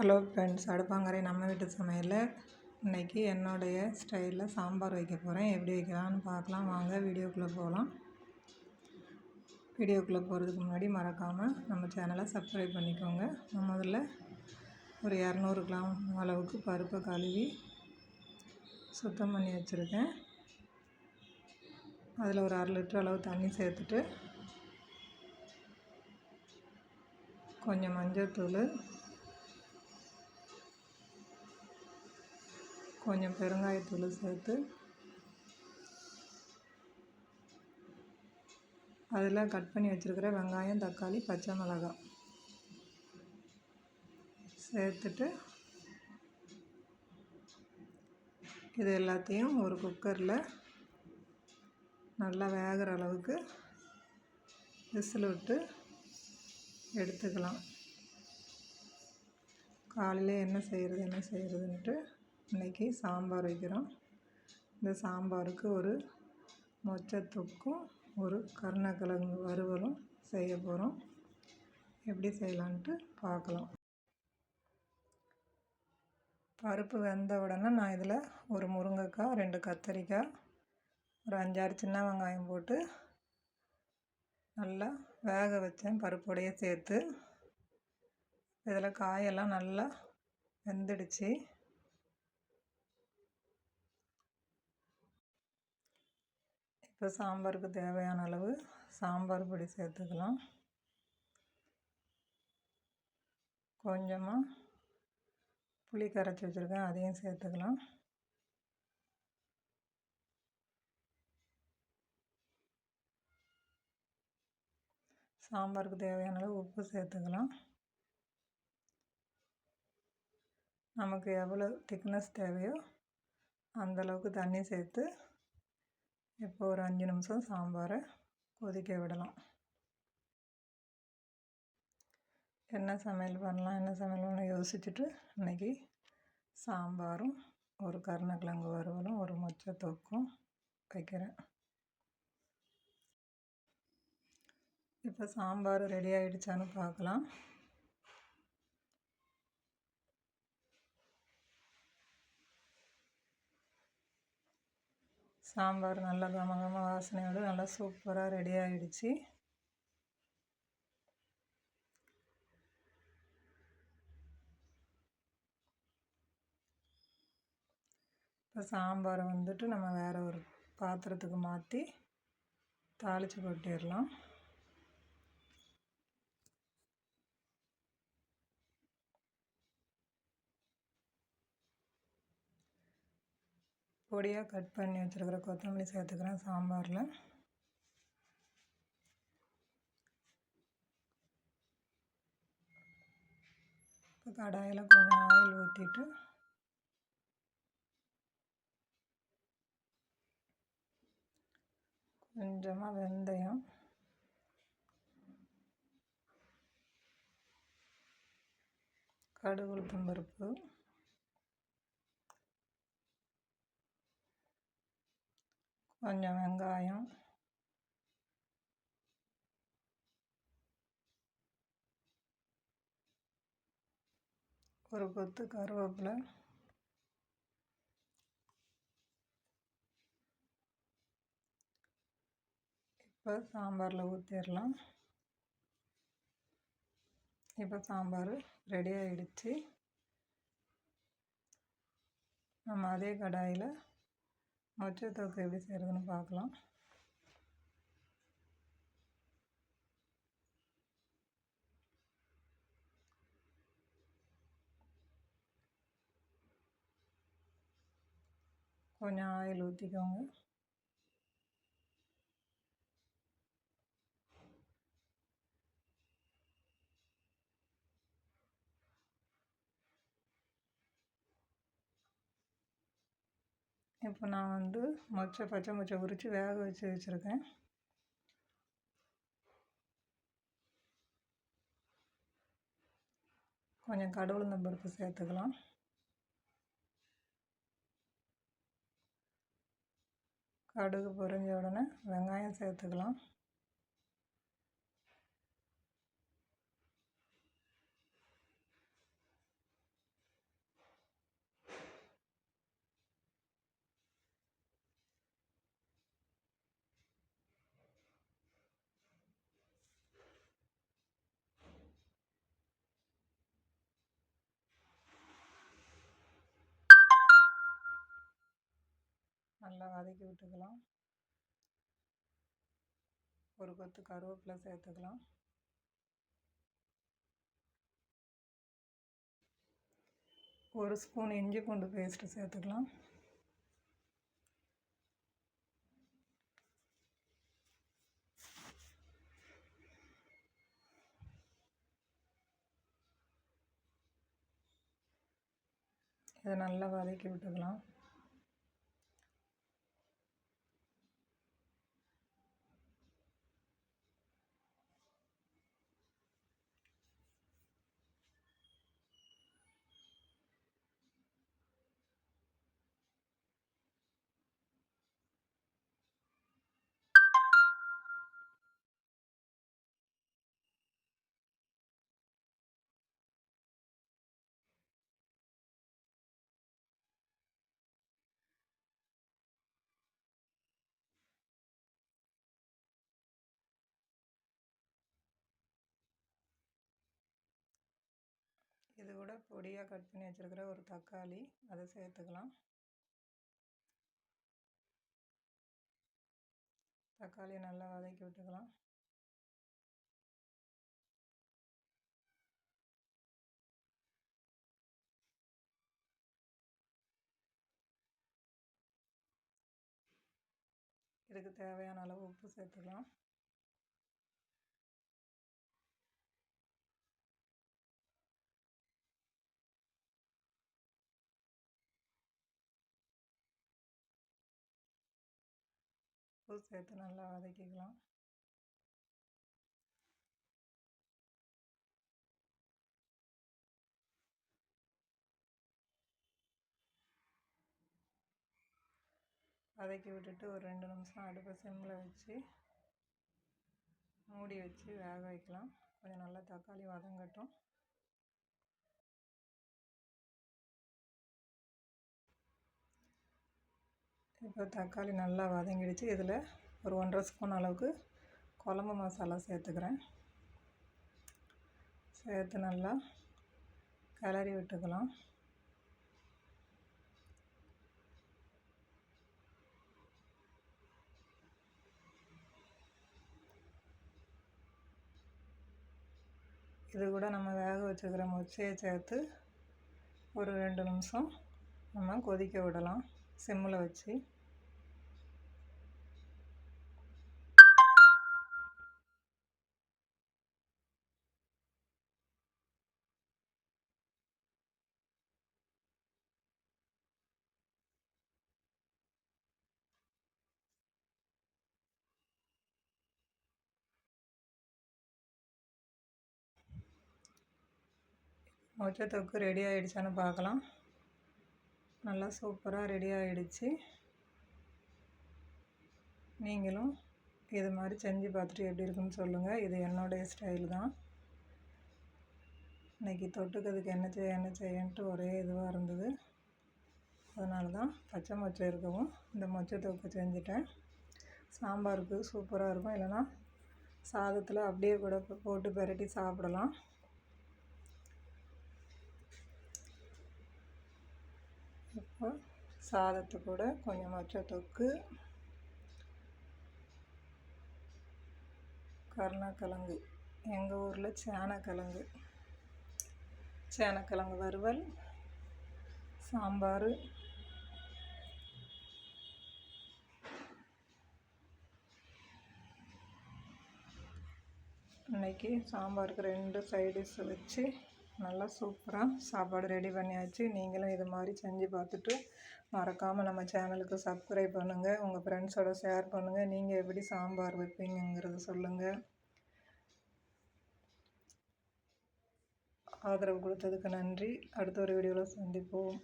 Hello friends அடுப்பாங்கரை நம்ம வீட்டு சமையலில் இன்றைக்கி என்னுடைய ஸ்டைலில் சாம்பார் வைக்க போகிறேன் எப்படி வைக்கலாம்னு பார்க்கலாம். வாங்க வீடியோக்குள்ளே போகலாம். வீடியோக்குள்ளே போகிறதுக்கு முன்னாடி மறக்காமல் நம்ம சேனலை சப்ஸ்கிரைப் பண்ணிக்கோங்க. நான் முதல்ல ஒரு இரநூறு கிராம் அளவுக்கு பருப்பை கழுவி சுத்தம் பண்ணி வச்சுருக்கேன். அதில் ஒரு அரை லிட்டர் அளவு தண்ணி சேர்த்துட்டு கொஞ்சம் மஞ்சள் தூள் கொஞ்சம் பெருங்காயத்தூள் சேர்த்து அதில் கட் பண்ணி வச்சுருக்கிற வெங்காயம் தக்காளி பச்சை மிளகாய். சேர்த்துட்டு இது எல்லாத்தையும் ஒரு குக்கரில் நல்லா வேகிற அளவுக்கு விசில் விட்டு எடுத்துக்கலாம். காலையில் என்ன செய்கிறது என்ன செய்கிறதுன்ட்டு இன்றைக்கி சாம்பார் வைக்கிறோம். இந்த சாம்பாருக்கு ஒரு மொச்சை ஒரு கருணக்கிழங்கு வறுவலும் செய்ய போகிறோம் எப்படி செய்யலான்ட்டு பார்க்கலாம். பருப்பு வெந்த உடனே நான் இதில் ஒரு முருங்கைக்காய் ரெண்டு கத்தரிக்காய் ஒரு அஞ்சாறு சின்ன வெங்காயம் போட்டு நல்லா வேக வச்சேன் பருப்போடையே சேர்த்து. இதில் காயெல்லாம் நல்லா வெந்துடுச்சு. இப்போ சாம்பாருக்கு தேவையான அளவு சாம்பார் பொடி சேர்த்துக்கலாம். கொஞ்சமாக புளி கரைச்சி வச்சுருக்கேன் அதையும் சேர்த்துக்கலாம். சாம்பாருக்கு தேவையான அளவு உப்பு சேர்த்துக்கலாம். நமக்கு எவ்வளோ திக்னஸ் தேவையோ அந்தளவுக்கு தண்ணி சேர்த்து இப்போ ஒரு அஞ்சு நிமிஷம் சாம்பாரை கொதிக்க விடலாம். என்ன சமையல் பண்ணலாம் என்ன சமையல் பண்ண யோசிச்சுட்டு இன்றைக்கி சாம்பாரும் ஒரு கருணக்கிழங்கு வறுவலும் ஒரு மொச்சை தொக்கும் வைக்கிறேன். இப்போ சாம்பார் ரெடி ஆகிடுச்சான்னு பார்க்கலாம். சாம்பார் நல்லா கம கம வாசனையோடு நல்லா சூப்பராக ரெடி ஆகிடுச்சு இப்போ சாம்பாரை வந்துட்டு நம்ம வேறு ஒரு பாத்திரத்துக்கு மாற்றி தாளித்து கொட்டிடலாம் பொடியாக கட் பண்ணி வச்சுருக்கிற கொத்தமல்லி சேர்த்துக்கிறேன் சாம்பாரில். இப்போ கடாயில் கொஞ்சம் ஆயில் ஊற்றிட்டு கொஞ்சமாக வெந்தயம். கடுகு உளுத்தம் கொஞ்சம் வெங்காயம். ஒரு கொத்து கருவேப்பிலை. இப்போ சாம்பாரில் ஊற்றிடலாம் இப்போ சாம்பார் ரெடி ஆகிடுச்சு நம்ம அதே கடாயில் மொச்சை தொக்கு எப்படி செய்கிறதுன்னு பார்க்கலாம். கொஞ்சம் ஆயில் ஊற்றிக்கோங்க இப்போ நான் வந்து மொச்சை பச்சை மொச்சை உரித்து வேக வச்சு வச்சுருக்கேன். கொஞ்சம் கடவுளுந்த பருப்பு சேர்த்துக்கலாம். கடுகு பொரிஞ்ச உடனே வெங்காயம் சேர்த்துக்கலாம். நல்லா வதக்கி விட்டுக்கலாம். ஒரு கொத்து கருவேப்பிலை சேர்த்துக்கலாம். ஒரு ஸ்பூன் இஞ்சி பூண்டு பேஸ்ட்டு சேர்த்துக்கலாம். இதை நல்லா வதக்கி விட்டுக்கலாம். இது கூட பொடியாக கட் பண்ணி வச்சுருக்கிற ஒரு தக்காளி. அதை சேர்த்துக்கலாம். தக்காளியை நல்லா வதக்கி விட்டுக்கலாம். இதுக்கு தேவையான அளவு உப்பு சேர்த்துக்கலாம். உப்பு சேர்த்து நல்லா வதக்கிக்கலாம். வதக்கி விட்டுட்டு ஒரு ரெண்டு நிமிஷம் அடுப்பை சிம்மில் வச்சு மூடி வச்சு வேக வைக்கலாம். கொஞ்சம் நல்லா தக்காளி வதங்கட்டும். இப்போ தக்காளி நல்லா வதங்கிடுச்சு. இதில் ஒரு ஒன்றரை ஸ்பூன் அளவுக்கு குழம்பு மசாலா சேர்த்துக்கிறேன். சேர்த்து நல்லா கிளறி விட்டுக்கலாம். இது கூட நம்ம வேக வச்சுக்கிற மொச்சையை சேர்த்து ஒரு ரெண்டு நிமிஷம் நம்ம கொதிக்க விடலாம். சிம்மில் வச்சு. மொச்சத்தொக்கு ரெடி ஆகிடுச்சான்னு பார்க்கலாம். நல்லா சூப்பராக ரெடி ஆகிடுச்சு நீங்களும் இது மாதிரி செஞ்சு பார்த்துட்டு எப்படி இருக்குன்னு சொல்லுங்கள் இது என்னுடைய ஸ்டைல் தான். இன்றைக்கி தொட்டுக்கிறதுக்கு என்ன செய்ய என்ன செய்யன்ட்டு ஒரே இதுவாக இருந்தது. அதனால தான் பச்சை மொச்சை இருக்கவும் இந்த மொச்சை தொக்கு செஞ்சுட்டேன். சாம்பாருக்கு சூப்பராக இருக்கும். இல்லைனா சாதத்தில் அப்படியே கூட போட்டு பெரட்டி சாப்பிடலாம். சாதத்து கூட கொஞ்சம் தொக்கு. கருணாக்கிழங்கு. எங்கள் ஊரில் சேனக்கிழங்கு. சேனக்கிழங்கு வறுவல் சாம்பார் இன்றைக்கி சாம்பாருக்கு ரெண்டு சைடிஷ் வச்சு நல்லா சூப்பராக சாப்பாடு ரெடி பண்ணியாச்சு. நீங்களும் இது மாதிரி செஞ்சு பார்த்துட்டு மறக்காமல் நம்ம சேனலுக்கு சப்ஸ்கிரைப் பண்ணுங்கள் உங்கள் ஃப்ரெண்ட்ஸோட ஷேர் பண்ணுங்கள் நீங்கள் எப்படி சாம்பார் வைப்பீங்கிறத சொல்லுங்கள் ஆதரவு கொடுத்ததுக்கு நன்றி. அடுத்த ஒரு வீடியோவில் சந்திப்போம்.